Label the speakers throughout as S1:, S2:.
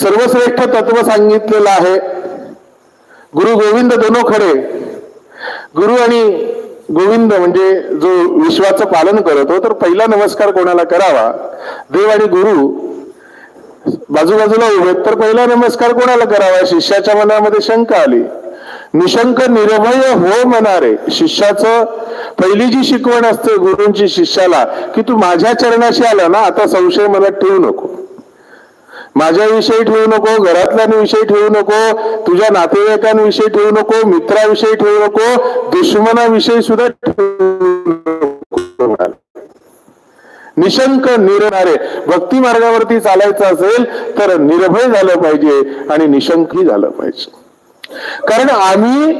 S1: सर्वश्रेष्ठ तत्व सांगितलेलं आहे. गुरु गोविंद दोनो खडे गुरु आणि गोविंद म्हणजे जो विश्वाचं पालन करतो तर पहिला नमस्कार कोणाला करावा? देव आणि गुरु. बाजूबाजूला उभे तर पहिला नमस्कार कोणाला करावा? शिष्याच्या मनामध्ये शंका आली. निशंक निरभय हो म्हणारे शिष्याचं पहिली जी शिकवण असते गुरूंची शिष्याला की तू माझ्या चरणाशी आला ना आता संशय मला ठेवू नको. माझ्याविषयी ठेवू नको घरातल्यांविषयी ठेवू नको तुझ्या नातेवाईकांविषयी ठेवू नको मित्राविषयी ठेवू नको दुश्मनाविषयी सुद्धा ठेवू निशंक निरणारे भक्ती मार्गावरती चालायचं असेल तर निर्भय झालं पाहिजे आणि निशंकही झालं पाहिजे. कारण आम्ही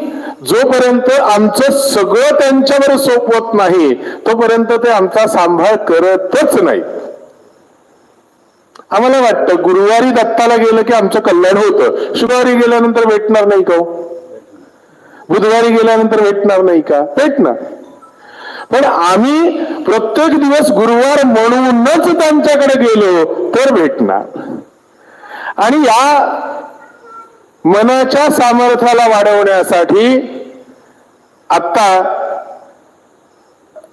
S1: जोपर्यंत आमचं सगळं त्यांच्यावर सोपवत नाही तोपर्यंत ते आमचा सांभाळ करतच नाही. आम्हाला वाटतं गुरुवारी दत्ताला गेलं की आमचं कल्याण होतं. शुक्रवारी गेल्यानंतर भेटणार नाही का हो? बुधवारी गेल्यानंतर भेटणार नाही का? भेटणार पण आम्ही प्रत्येक दिवस गुरुवार म्हणूनच त्यांच्याकडे गेलो तर भेटणार. आणि या मनाच्या सामर्थ्याला वाढवण्यासाठी आता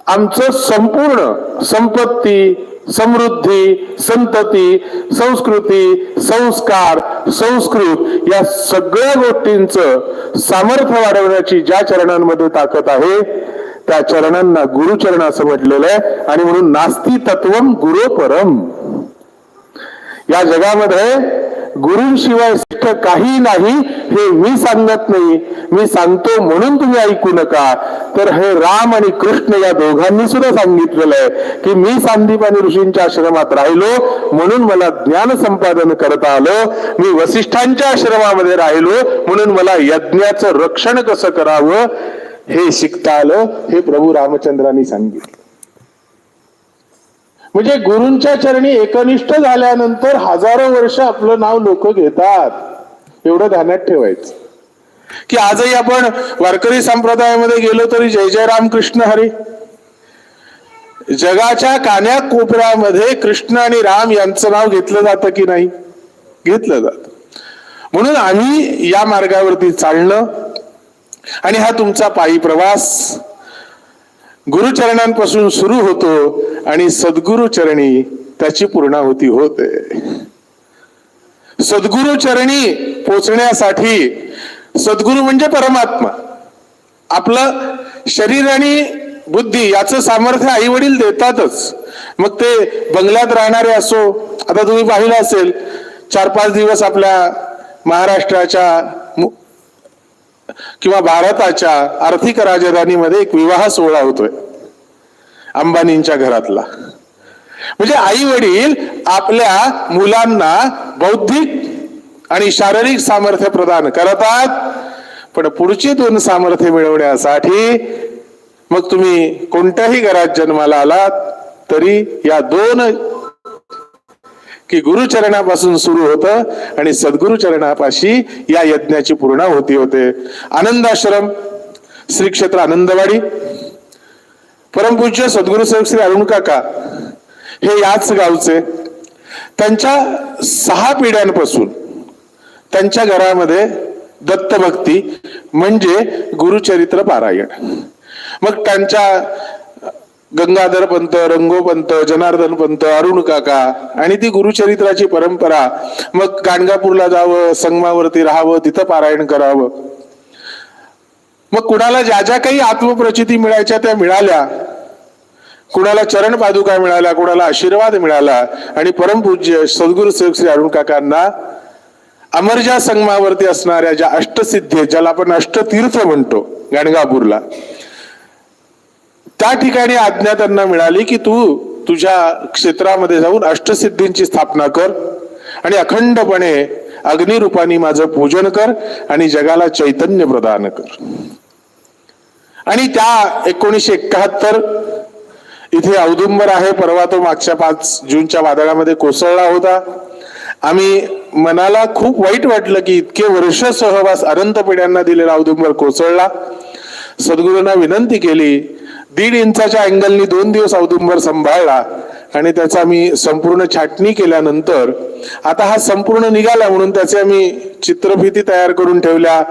S1: आमचं संपूर्ण संपत्ती समृद्धी संतती संस्कृती संस्कार संस्कृत या सगळ्या गोष्टींचं सामर्थ्य वाढवण्याची ज्या चरणांमध्ये ताकद आहे त्या चरणांना गुरुचरण असं म्हटलेलं आहे आणि म्हणून नास्ती तत्वम गुरु परम या जगामध्ये गुरुंशिवाय श्रेष्ठ काही नाही हे मी सांगत नाही. मी सांगतो म्हणून तुम्ही ऐकू नका. तर हे राम आणि कृष्ण या दोघांनी सुद्धा सांगितलेलं आहे की मी सांदीपानी ऋषींच्या आश्रमात राहिलो म्हणून मला ज्ञान संपादन करता आलं. मी वसिष्ठांच्या आश्रमामध्ये राहिलो म्हणून मला यज्ञाचं रक्षण कसं करावं हे शिकता आलं हे प्रभू रामचंद्रांनी सांगितलं. म्हणजे गुरूंच्या चरणी एकनिष्ठ झाल्यानंतर हजारो वर्ष आपलं नाव लोक घेतात. एवढं ध्यानात ठेवायचं. की आजही आपण वारकरी संप्रदायामध्ये गेलो तरी जय जय राम कृष्ण हरी. जगाच्या कान्या कोपऱ्यामध्ये कृष्ण आणि राम यांचं नाव घेतलं जातं की नाही? घेतलं जात. म्हणून आम्ही या मार्गावरती चालणं आणि हा तुमचा पायी प्रवास गुरुचरणांपासून सुरू होतो आणि सद्गुरु चरणी त्याची पूर्णाहुती होते. सद्गुरु चरणी पोचण्यासाठी सद्गुरु म्हणजे परमात्मा. आपलं शरीर आणि बुद्धी याचं सामर्थ्य आई वडील देतातच. मग ते बंगल्यात राहणारे असो आता तुम्ही पाहिलं असेल चार पाच दिवस आपल्या महाराष्ट्राच्या मु- किंवा भारताच्या आर्थिक राजधानीमध्ये एक विवाह सोहळा होतोय. अंबानींच्या घरातला. म्हणजे आई वडील आपल्या मुलांना बौद्धिक आणि शारीरिक सामर्थ्य प्रदान करतात. पण पुढची दोन सामर्थ्य मिळवण्यासाठी मग तुम्ही कोणत्याही घरात जन्माला आलात तरी या दोन की गुरुचरणापासून सुरू होतं आणि सद्गुरुचरणापाशी या यज्ञाची पूर्णाहुती होते आनंदाश्रम श्री क्षेत्र आनंदवाडी परमपूज्य सद्गुरु साहेब श्री अरुण काका हे याच गावचे. त्यांच्या सहा पिढ्यांपासून त्यांच्या घरामध्ये दत्तभक्ती म्हणजे गुरुचरित्र पारायण. मग त्यांच्या गंगाधर पंत रंगोपंत जनार्दन पंत अरुण काका आणि ती गुरुचरित्राची परंपरा मग गाणगापूरला जावं संगमावरती राहावं तिथं पारायण करावं. मग कुणाला ज्या ज्या काही आत्मप्रचिती मिळायच्या त्या मिळाल्या. कुणाला चरण पादुका मिळाल्या कुणाला आशीर्वाद मिळाला आणि परमपूज्य सद्गुरु सेवक श्री अरुण काकांना अमरजा संगमावरती असणाऱ्या ज्या अष्टसिद्धी आहेत, ज्याला आपण अष्टतीर्थ म्हणतो गाणगापूरला त्या ठिकाणी आज्ञा त्यांना मिळाली की तू तुझ्या क्षेत्रामध्ये जाऊन अष्टसिद्धींची स्थापना कर आणि अखंडपणे अग्निरूपाने माझं पूजन कर आणि जगाला चैतन्य प्रदान कर. आणि त्या एकोणीसशे एकाहत्तर इथे औदुंबर आहे परवा तो मागच्या पाच जूनच्या वादळामध्ये कोसळला होता. आम्ही मनाला खूप वाईट वाटलं की इतके वर्ष सहवास अनंत पिढ्यांना दिलेला औदुंबर कोसळला. सद्गुरूंना विनंती केली दीड इंचाच्या अँगलनी दोन दिवस औदुंबर सांभाळला आणि त्याचा मी संपूर्ण छाटणी केल्यानंतर आता हा संपूर्ण निघाला म्हणून त्याचे आम्ही चित्रफिती तयार करून ठेवल्या.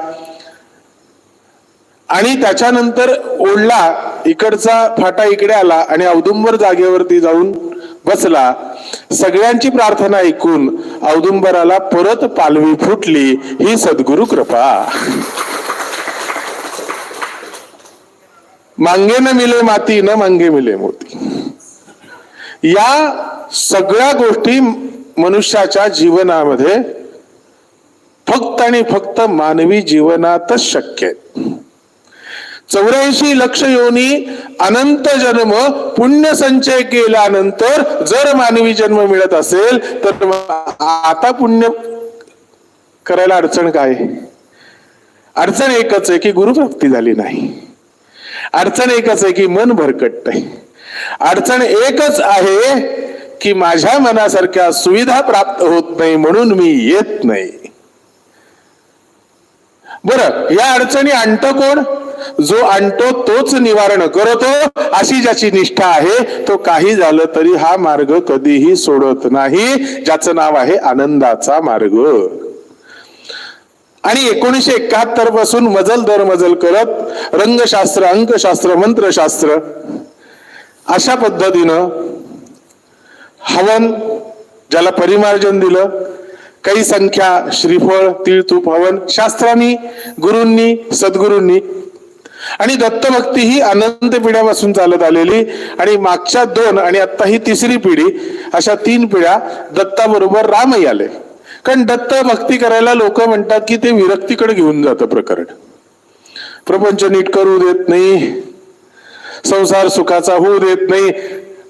S1: आणि त्याच्यानंतर ओढला इकडचा फाटा इकडे आला आणि औदुंबर जागेवरती जाऊन बसला. सगळ्यांची प्रार्थना ऐकून औदुंबराला परत पालवी फुटली. ही सद्गुरु कृपा. मांगे न मिले माती न मांगे मिले मोती. या सगळ्या गोष्टी मनुष्याच्या जीवनामध्ये फक्त आणि फक्त मानवी जीवनातच शक्य आहेत. चौऱ्याऐंशी लक्ष योनी अनंत जन्म पुण्य संचय केल्यानंतर जर मानवी जन्म मिळत असेल तर आता पुण्य करायला अडचण काय? अडचण एकच आहे की गुरुप्राप्ती झाली नाही. अडचण एकच आहे की मन भरकटत अडचण एकच आहे की माझ्या मनासारख्या सुविधा प्राप्त होत नाही म्हणून मी येत नाही. बर या अडचणी आणतं कोण? जो आणतो तोच निवारण करतो. अशी ज्याची निष्ठा आहे तो काही झालं तरी हा मार्ग कधीही सोडत नाही. ज्याचं नाव आहे आनंदाचा मार्ग. आणि एकोणीशे एकाहत्तरपासून मजल दर मजल करत रंगशास्त्र अंकशास्त्र मंत्रशास्त्र अशा पद्धतीनं हवन ज्याला परिमार्जन दिलं काही संख्या श्रीफळ तीळ तूप हवन शास्त्रांनी गुरूंनी सद्गुरूंनी आणि दत्तभक्ती ही अनंत पिढ्यापासून चालत आलेली आणि मागच्या दोन आणि आता ही तिसरी पिढी अशा तीन पिढ्या दत्ताबरोबर रामही आले कारण दत्त भक्ती करायला लोक म्हणतात की ते विरक्तीकडे घेऊन जातं प्रकरण. प्रपंच नीट करू देत नाही. संसार सुखाचा होऊ देत नाही.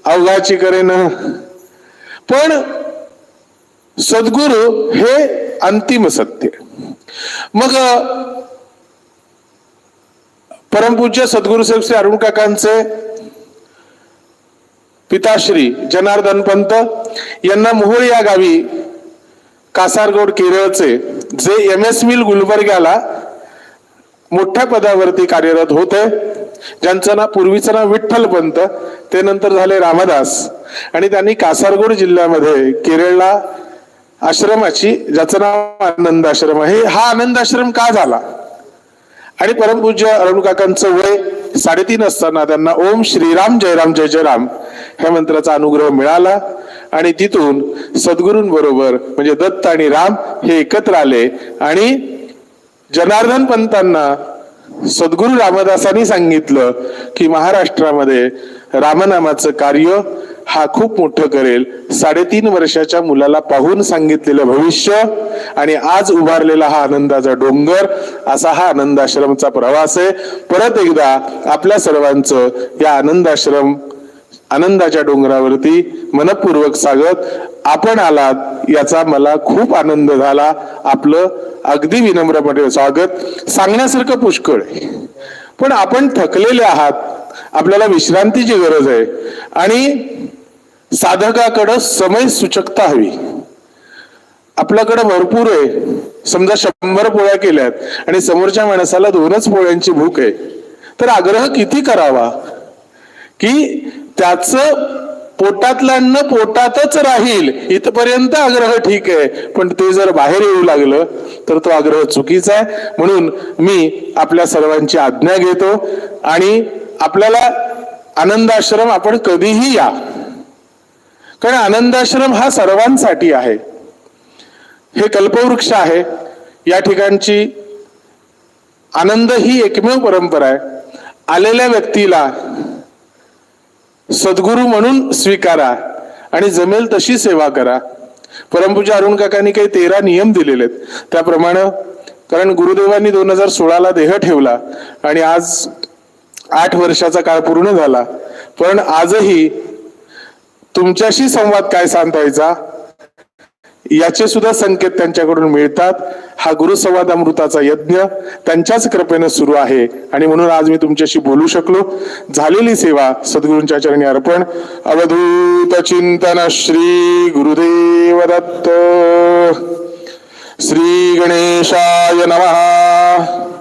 S1: अवघाची करेन. पण सद्गुरु हे अंतिम सत्य. मग परमपूज्य सद्गुरु साहेब श्री अरुण काकांचे पिताश्री जनार्दन पंत यांना मोहोळ या गावी कासारगोड केरळचे जे एम एस मिल गुलबर्ग्याला मोठ्या पदावरती कार्यरत होते. ज्यांचं नाव पूर्वीचं नाव विठ्ठल पंत ते नंतर झाले रामदास. आणि त्यांनी कासारगोड जिल्ह्यामध्ये केरळला आश्रमाची ज्याचं नाव आनंद आश्रम आहे. हा आनंद आश्रम का झाला? आणि परमपूज्य अरुण काकांचं वय साडेतीन असताना त्यांना ओम श्रीराम जयराम जय जयराम ह्या मंत्राचा अनुग्रह मिळाला. आणि तिथून सद्गुरूंबरोबर म्हणजे दत्त आणि राम हे एकत्र आले. आणि जनार्दन पंतांना सद्गुरू रामदासांनी सांगितलं की महाराष्ट्रामध्ये रामनामाचं कार्य हा खूप मोठं करेल. साडेतीन वर्षाच्या मुलाला पाहून सांगितलेलं भविष्य आणि आज उभारलेला हा आनंदाचा डोंगर असा हा आनंदाश्रमचा प्रवास आहे. परत एकदा आपल्या सर्वांचं या आनंदाश्रम आनंदाच्या डोंगरावरती मनपूर्वक स्वागत. आपण आलात याचा मला खूप आनंद झाला. आपलं अगदी विनम्रपणे स्वागत. सांगण्यासारखं पुष्कळ आहे. पण आपण थकलेले आहात. आपल्याला विश्रांतीची गरज आहे. आणि साधकाकडं समय सूचकता हवी. आपल्याकडं भरपूर आहे. समजा शंभर पोळ्या केल्यात आणि समोरच्या माणसाला दोनच पोळ्यांची भूक आहे. तर आग्रह किती करावा? की त्याच पोटातलं अन्न पोटातच राहील इथपर्यंत आग्रह ठीक आहे. पण ते जर बाहेर येऊ लागलं तर तो आग्रह चुकीचा आहे. म्हणून मी आपल्या सर्वांची आज्ञा घेतो आणि आपल्याला आनंदाश्रम आपण कधीही या. कारण आनंदाश्रम हा सर्वांसाठी आहे. हे कल्पवृक्ष आहे. या ठिकाणची आनंद ही एकमेव परंपरा आहे. आलेल्या व्यक्तीला सद्गुरू म्हणून स्वीकारा आणि जमेल तशी सेवा करा. परमपूजा अरुण काकांनी काही तेरा नियम दिलेले आहेत. त्याप्रमाणे कारण गुरुदेवांनी दोन हजार सोळाला देह ठेवला आणि आज आठ वर्षाचा काळ पूर्ण झाला. पण आजही तुमच्याशी संवाद काय सांगायचा? याचे सुद्धा संकेत त्यांच्याकडून मिळतात. हा गुरुसंवाद अमृताचा यज्ञ त्यांच्याच कृपेनं सुरू आहे. आणि म्हणून आज मी तुमच्याशी बोलू शकलो. झालेली सेवा सद्गुरूंच्या चरणी अर्पण. अवधूत चिंतन श्री गुरुदेव दत्त. श्री गणेशाय नमः.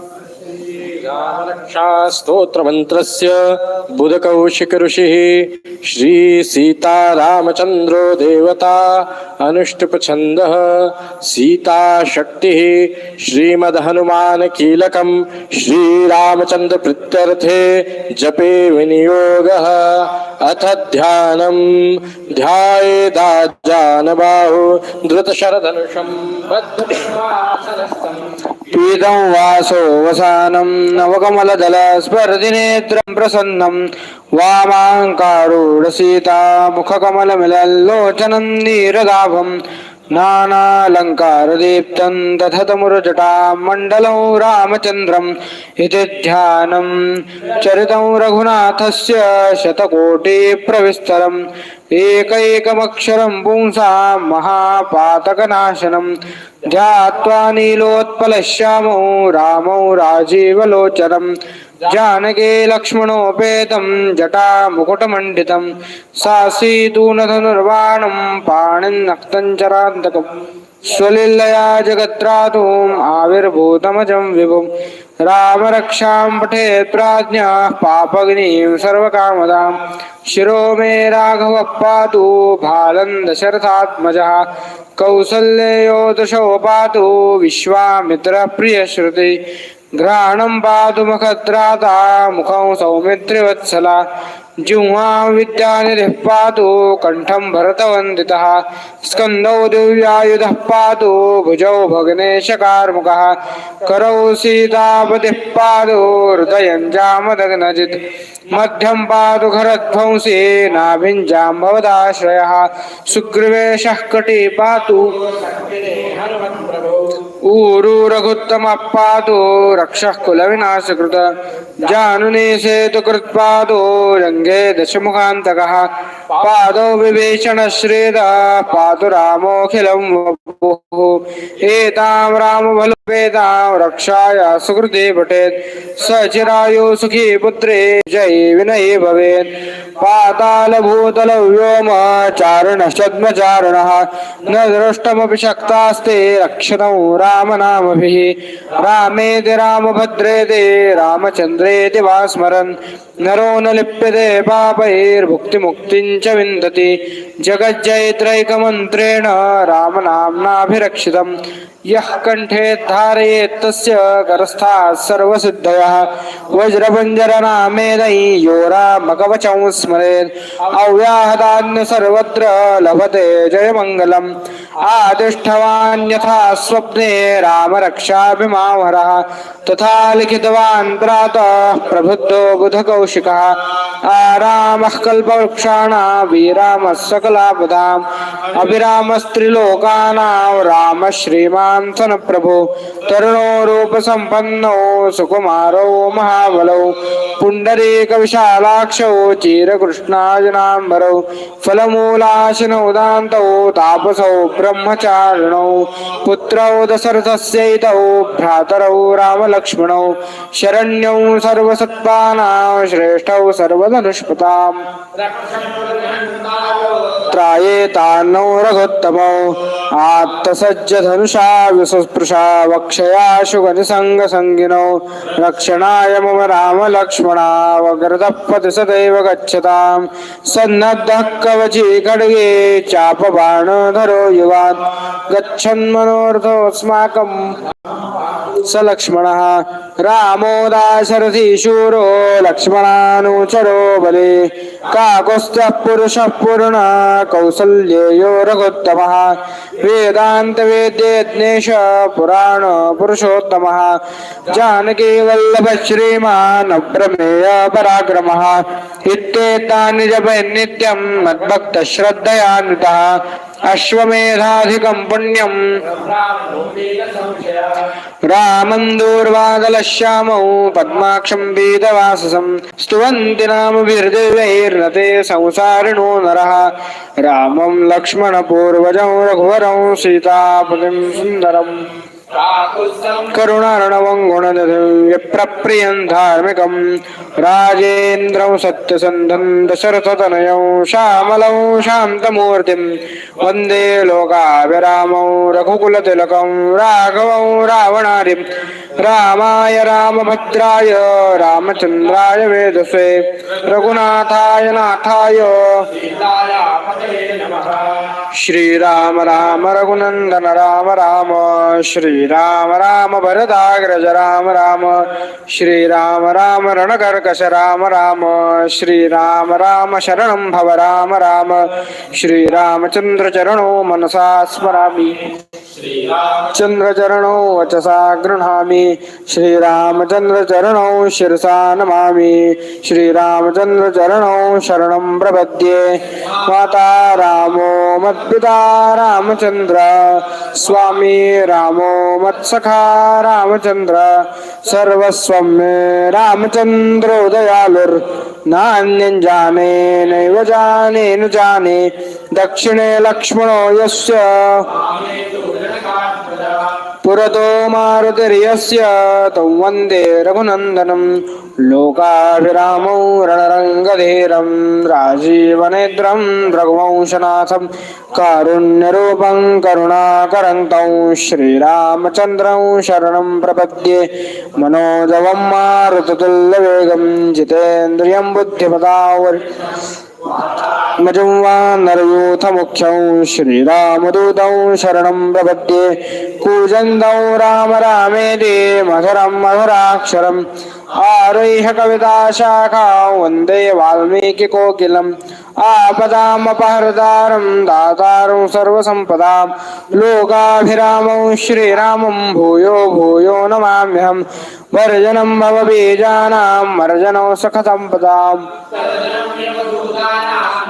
S2: स्तोत्रमन्त्रस्य बुधकौशिकऋषिः श्रीसीतारामचन्द्रो देवता अनुष्टुप्छन्दः सीताशक्तिः श्रीमद्हनुमानकीलकं श्रीरामचन्द्रप्रीत्यर्थे जपे विनियोगः। अथ ध्यानं ध्यायेदाजानबाहु धृतशरधनुषं बद्धविश्वासनस्थम्
S3: पीतं वासो वसानं नवकमलदलस्पर्धिनेत्रं प्रसन्नं वामाङ्कारूढसीतामुखकमलमिलल्लोचनं नीरदाभम् नानालङ्कारदीप्तं दधतमुरजटां मण्डलं रामचन्द्रम् इति ध्यानं चरितं रघुनाथस्य शतकोटिप्रविस्तरम् एकैकमक्षरं पुंसां महापातकनाशनं ध्यात्वा नीलोत्पलश्यामौ रामौ राजीवलोचनं जानके लक्ष्मणोपेतं जटामुकुटमण्डितं सासीतूनधनुर्वाणं पाणिन्नक्तं चरान्तकम् स्वलीलया जगत्रातुम् आविर्भूतमजं विभुं रामरक्षां पठेत् प्राज्ञाः पापग्निं सर्वकामदां शिरो मे राघवः पातु भालं दशरथात्मजः कौसल्ययो दशो पातु विश्वामित्रप्रियश्रुति घ्राणं पातु मखत्राता मुखं सौमित्रिवत्सला। जिह्वा विद्यानिधिः पातु कण्ठं भरतवन्दितः। स्कन्दौ दिव्यायुधः पातु भुजौ भग्नेशकार्मुकः। करौ सीतापतिः पातु हृदयं जामदग्नजित्। मध्यम पातु खरध्वंसी नाभिञ्जाम्भवदाश्रयः सुग्रीवेशः कटी पातु ऊरु रघुत्तमः पातु रक्षः कुलविनाशकृत। जानुने सेतु कृत्पादो रङ्गे दशमुखान्तकः। पादौ विभीषणश्रेदः। पातु रामोऽखिलं वपुः। एतां वेदां रक्षाय सुकृते पठेत्। स सुखी पुत्रे जयी विनयी भवेत्। पातालभूतल व्योम चारणश्चद्मचारणः न द्रष्टमपि शक्तास्ते रक्षतौ रामनामभिः। रामेति रामभद्रेति रामचन्द्रेति वा स्मरन् नरो न लिप्यते पापैर्भुक्तिमुक्तिं च विन्दति। जगज्जयत्रैकमन्त्रेण रामनाम्नाभिरक्षितम्। यः कण्ठे धारयेत् तस्य गरस्था सर्वसिद्धयः। वज्रपञ्जरनामेदै यो रामकवचं स्मरेत्। अव्याहदान्य सर्वत्र लभते जयमङ्गलम्। आदिष्ठवान्यथा स्वप्ने रामरक्षाभिमावरः तथा लिखितवान् प्रातः प्रबुद्धो बुधकौशिकः। आरामः कल्पवृक्षाणां विरामः सकलापदाम्। अभिरामस्त्रिलोकानां रामः श्रीमान् प्रभो तरुणो रूपसम्पन्नौ सुकुमारो महाबलौ पुण्डरीकविशालाक्षौ चीरकृष्णाजनाम्बरौ फलमूलाशिनौ दान्तौ तापसौ ब्रह्मचारिणौ पुत्रौ दशरथस्यैतौ भ्रातरौ रामलक्ष्मणौ शरण्यौ सर्वसत्पानां श्रेष्ठौ सर्वधनुष्पताम्। त्रायेतान्नौ रघुत्तमौ आत्तसज्जधनुषा विसस्पृशा वक्षया शुगनिसङ्गसङ्गिनौ रक्षणाय मम रामलक्ष्मणावग्रतः पति सदैव गच्छतां सन्नद्धः कवची खड्गे चापबाणधरो युवान् गच्छन्मनोऽर्थोऽस्माकम् स लक्ष्मणः। रामो दाशरथी शूरो लक्ष्मणानुचरो बले। काकुस्त्य पुरुष पूर्ण कौसल्येयो रघुत्तमः वेदान्तवेद्यज्ञेश पुराण पुरुषोत्तमः। जानकी वल्लभ श्रीमान् अप्रमेय पराक्रमः। इत्येतानि जपयन् नित्यं मद्भक्तश्रद्धयान्वितः अश्वमेधाधिकं पुण्यम् रामं दूर्वादलश्यामौ पद्माक्षं वेदवाससं। स्तुवन्ति नामभिर्देवैर्नते संसारिणो नरः। रामं लक्ष्मणपूर्वजं रघुवरं सीतापतिं सुन्दरम्। करुणार्णवं गुणनिधिं विप्रप्रियं धार्मिकं राजेन्द्रं सत्यसन्धं दशरथतनयं श्यामलं शान्तमूर्तिं वन्दे लोकाभिरामौ रघुकुलतिलकं राघवौ रावणारिं रामाय रामभद्राय रामचन्द्राय वेदसे रघुनाथाय नाथाय श्रीराम राम रघुनन्दन राम राम श्रीराम राम भरदाग्रज राम राम श्रीराम राम रणकर्कश राम राम श्रीराम राम शरणं भव राम राम श्रीरामचंद्र चरणो मनसा स्मरामि। चन्द्रचरणो वचसा गृह्णामि श्रीरामचन्द्रचरणौ शिरसा नमामि श्रीरामचन्द्रचरणौ शरणं प्रपद्ये। माता रामो मत्पिता रामचन्द्र स्वामी रामो मत्सखा रामचन्द्र सर्वस्वं मे रामचन्द्रो दयालुर् नान्यं जाने नैव जाने न जाने दक्षिणे लक्ष्मणो यस्य। पुरतो मारुतिर्यस्य तं वन्दे रघुनन्दनम्। लोकाभिरामौ रणरङ्गधीरं राजीवनेत्रं रघुवंशनाथं कारुण्यरूपं करुणाकरन्तौ श्रीरामचन्द्रं शरणं प्रपद्ये मनोजवं मारुततुल्यवेगं जितेन्द्रियं बुद्धिमतावर मजं वा नरयूथमुख्यं श्रीरामदूतं शरणं प्रपद्ये। कूजन्दं राम रामेति मधुरं मधुराक्षरम्। आरुह्य कविताशाखां वन्दे वाल्मीकिकोकिलम्। आपदामपहरदारं दातारं सर्वसम्पदां लोकाभिरामं श्रीरामं भूयो भूयो नमाम्यहं वर्जनं भवबीजानां वर्जनौ सखसम्पदाम्।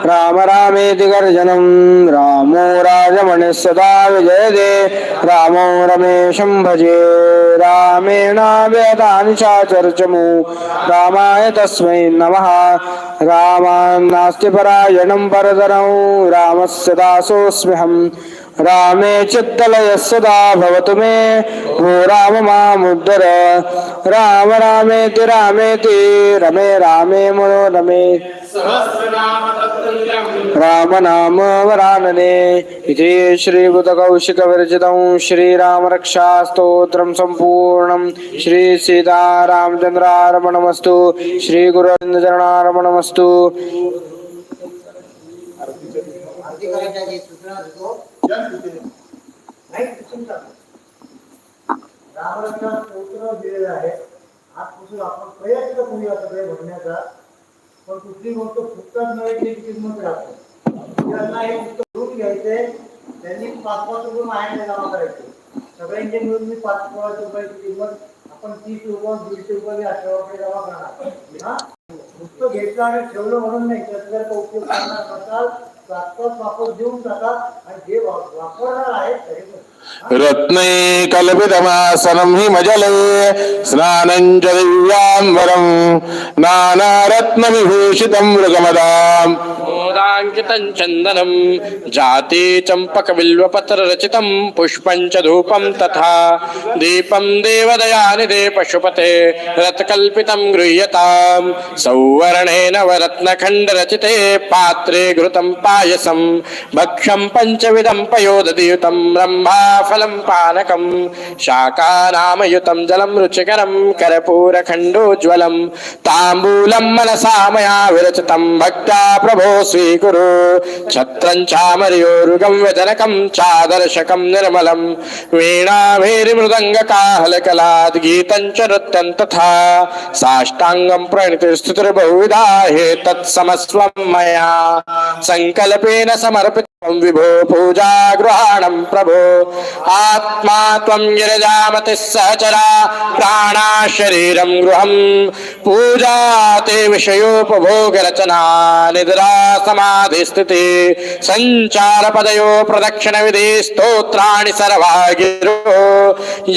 S3: राम रामेति गर्जनं रामो राजमणिः सदा विजयदे रामो रमेशं भजे रामेणाव्यतानि चाचर्चमु रामाय तस्मै नमः। रामान्नास्ति परायणं परतरौ रामस्य दासोऽस्म्यहम्। रामे चित्तलयः सदा भवतु मे। भो राम मामुद्धर राम रामेति रामेति। रमे रामे मनोरमे रामनाम वरानने। इति श्रीबुधकौशिकविरचितं श्रीरामरक्षास्तोत्रं सम्पूर्णं। श्रीसीतारामचन्द्रार्पणमस्तु श्रीगुरुचरणार्पणमस्तु
S4: आरती करायच्या आहे आजपासून आपण प्रयत्न करूया सगळे भरण्याचा पण कुठली गोष्ट फुकटात किंमत राहते त्यांना हे? घेऊन घ्यायचे त्यांनी पाच पाच रुपये माहिती जमा करायचे सगळ्यांचे मिळून मी पाच पाच रुपयाची किंमत आपण तीस रुपये दीडशे रुपये अठरा रुपये जमा करणार हा पुस्तक घेतलं आणि ठेवलं म्हणून नाही. त्याचा जर उपयोग करणार असाल वापर देऊन जातात आणि जे वापरणार आहेत तरी पण.
S1: रत्नै कल्पितमासनं हि मजले स्नानं च दिव्याम्बरं नानारत्नविभूषितं मृगमदाम्।
S2: मोदाङ्कितं चन्दनं जाते चम्पकबिल्वपत्ररचितं पुष्पं च धूपं तथा दीपं देवदयानिधे पशुपते रथकल्पितं गृह्यतां सौवर्णेन वरत्नखण्डरचिते पात्रे घृतं पायसं भक्षं पञ्चविधं पयोदधियुतं ब्रह्मा। ఫలం పానకం. శాకానామయుతం జలం రుచికరం కర్పూరఖండోజ్వలం తాంబూలం మనసా మయా విరచితం. భక్త ప్రభో స్వీకురు ఛత్రం చామరియోరుగం వ్యజనకం చాదర్శకం నిర్మలం. వీణామేరిమృదంగకాహలకలాద్ గీతం చ నృత్యం తథా. సాష్టాంగం ప్రణితిస్థుతిర్బహువిధా హేతత్సమస్వం మయా. సంకల్పేన సమర్పిత विभो पूजा गृहाणं प्रभो आत्मा त्वं गिरिजामतिः सहचरा प्राणा शरीरं गृहं पूजा ते विषयोपभोगरचना निद्रा समाधिस्थिति सञ्चारपदयो प्रदक्षिणविधि स्तोत्राणि सर्वा गिरो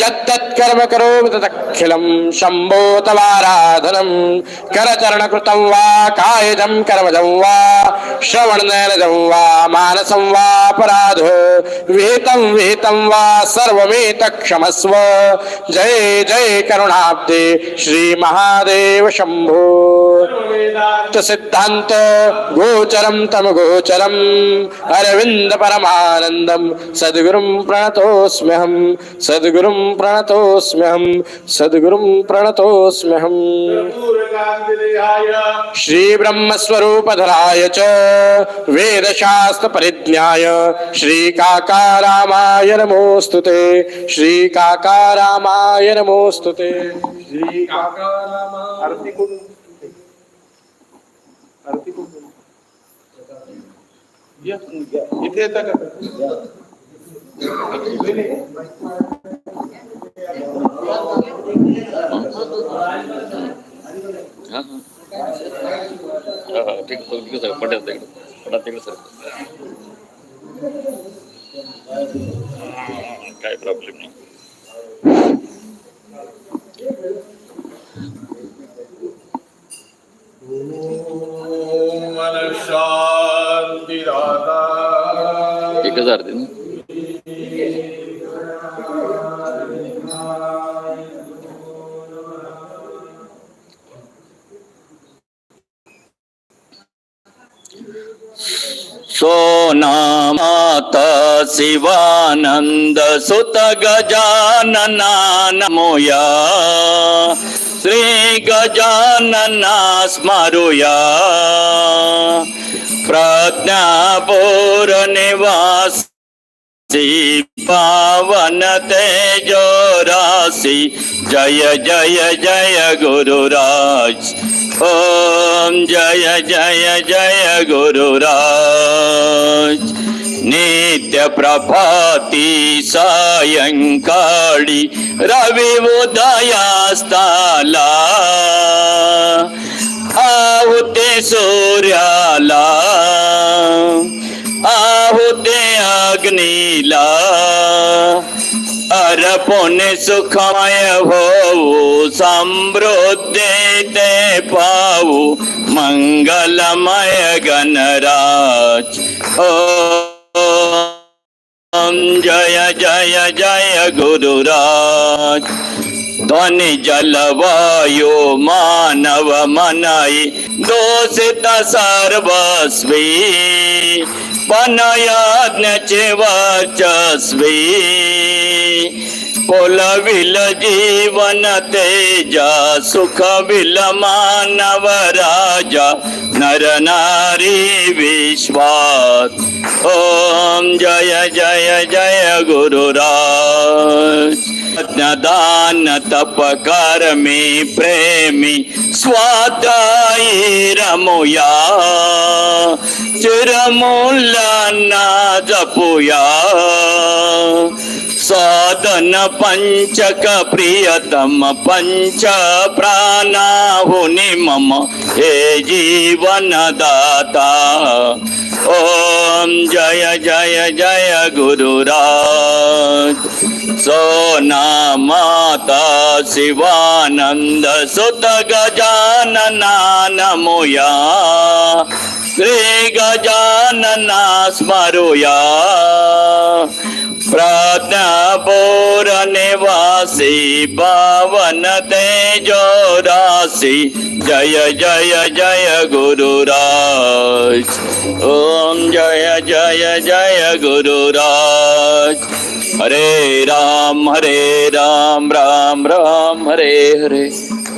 S2: यत्तत्कर्म करोमि तदखिलं शम्भो तवाराधनं करचरणकृतं वा कायजं कर्मजं वा श्रवणनयनजं वा मानसं वा अपराध विहितं विहितं वा सर्वमेतक्षम क्षमस्व जय जय करुणाब्दे श्री महादेव शंभो सिद्धांत गोचरम तम गोचरम अरविंद परमानंदम सद्गुरुं प्रणतोस्म्यहं सद्गुरुं प्रणतोस्म्यहं सद्गुरुं प्रणतोस्म्यहं श्री ब्रह्मस्वरूपधराय च वेदशास्त्र परिज्ञाय श्री काकारामाय नमोऽस्तु ते। श्री ते। श्री काकारामाय
S1: इथे येतं का?
S5: ठीक पटेल काय प्रॉब्लेम नाही. एक हजार दिन शिवानन्द सुत गजानना नमोया श्री गजानना स्मरुया। प्रज्ञापूर निवास पावन तेजो राशि। जय जय जय गुरुराज ओम जय जय जय गुरुराज नित्य प्रभाती सायंकाळी रवी उदयास्ताला. आहुते सूर्याला. आहुते अग्नीला. अर्पणे सुखमय होऊ समृद्धे ते पाऊ मंगलमय गणराज. हो जय जय जय गुरुराज। ध्वनि जलवायु मानव मनाई दोषित सर्वस्वी। पनयाज्ञचे वर्चस्वी कोलविल जीवन तेजा सुखविल मानव राजा नरनारी विश्वास. ओम जय जय जय गुरुराज दान तप कर्मी प्रेमी स्वाताई रमुया. चिरमुल्लांना जपुया. साधन पंचक प्रियतम पञ्च प्राणाहुनि मम हे जीवनदाता दाता। जय जय जय गुरुराज। सोना माता शिवानंद सुत गजानना नमोया श्री गजानना स्मरूया प्राज्ञापूर निवासी पावन तेजो राशि जय जय जय गुरुराज ओम जय जय जय गुरुराज हरे राम हरे राम राम राम हरे हरे।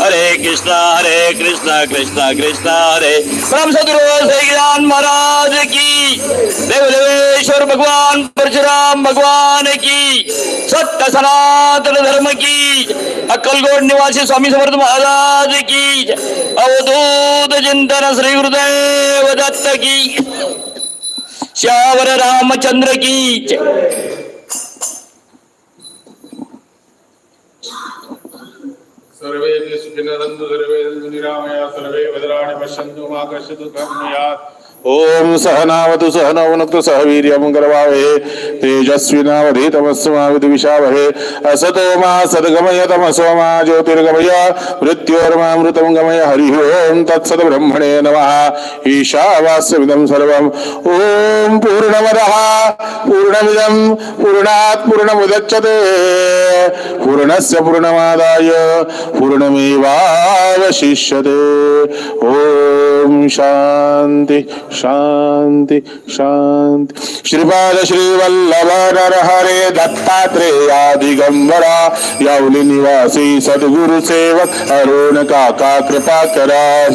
S5: हरे कृष्ण हरे कृष्ण कृष्ण कृष्ण हरे. परम सदगुरु महाराज की. देव देवेश्वर भगवान परशुराम भगवान की. सत्य सनातन धर्म धर्म की अक्कलकोट निवासी स्वामी समर्थ महाराज की. अवधूत चिंतन श्री गुरुदेव दत्त की. श्यावर रामचंद्र की.
S1: സർവേ സുഖിനന്ദു സർവേ നിരാമയാ സർവേ വദരാണി പശ്യന്തു മാകർഷതു കർമ്മയാത് ओम सहनावतु सहनौनक्तु सह वीर्यं करवावहे तेजस्विनावधीतमस्तु असतो मा सद्गमय तमसो मा ज्योतिर्गमय मृत्योर्मामृतं गमय हरिः ओं तत्सद्ब्रह्मणे नमः ईशावास्यमिदं सर्वम्। ॐ पूर्णमदः पूर्णमिदं पूर्णात् पूर्णमुदच्छते। पूर्णस्य पूर्णमादाय पूर्णमेवावशिष्यते। ॐ शान्ति। शांती शांती। श्रीपाद श्रीवल्लभ हरे दत्तात्रेया दिगंबरा यावली निवासी सद्गुरु सेवक अरुण काका कृपा करा।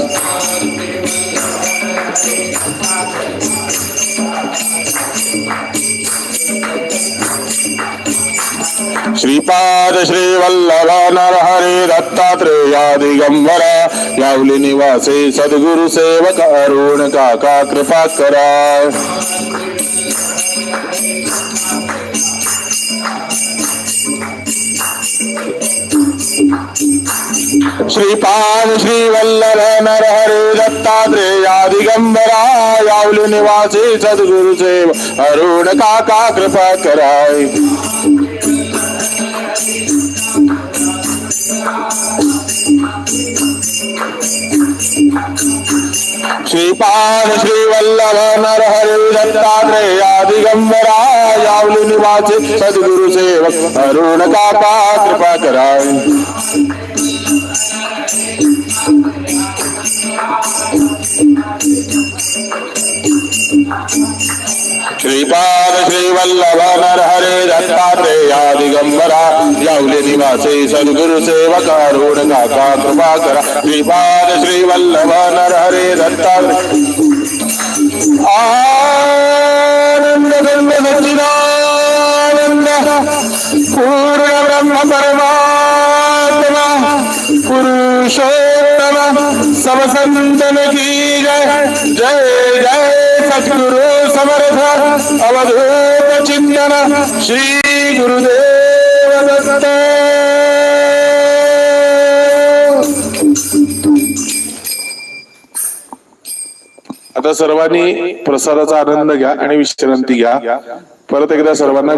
S1: श्रीपाद श्री वल्लभ नरहरे दत्तात्रेया दिगंबरा यावली निवासी सद्गुरु सेवक अरुण काका, कृपा करा। श्रीपाद श्री वल्लभ नरहरे दत्तात्रेया दिगंबरा यावली निवासी सद्गुरु सेवक अरुण काका, कृपा कराय श्रीपाद श्री वल्लभ नरहरि दत्तात्रेया दिगंबरा यावली निवासी सद्गुरु सेवक अरुण काका कृपा कराय श्रीपाद श्रीवल्लभ नरहरे दत्तात्रेया दिगंबरा यावली निवासी सद्गुरु सेवक अरुण काका कृपा करा श्रीपाद श्रीवल्लभ नरहरे दत्तात्रेय आनंद गंग सच्चिदानंद पूर्ण ब्रह्म परमात्मा पुरुषोत्तम सब संतन की जय। जय जय। सद्गुरु समर्थ अवधूत चिंतन श्री गुरुदेव दत्त। आता सर्वांनी प्रसादाचा आनंद घ्या आणि विश्रांती घ्या. परत एकदा सर्वांना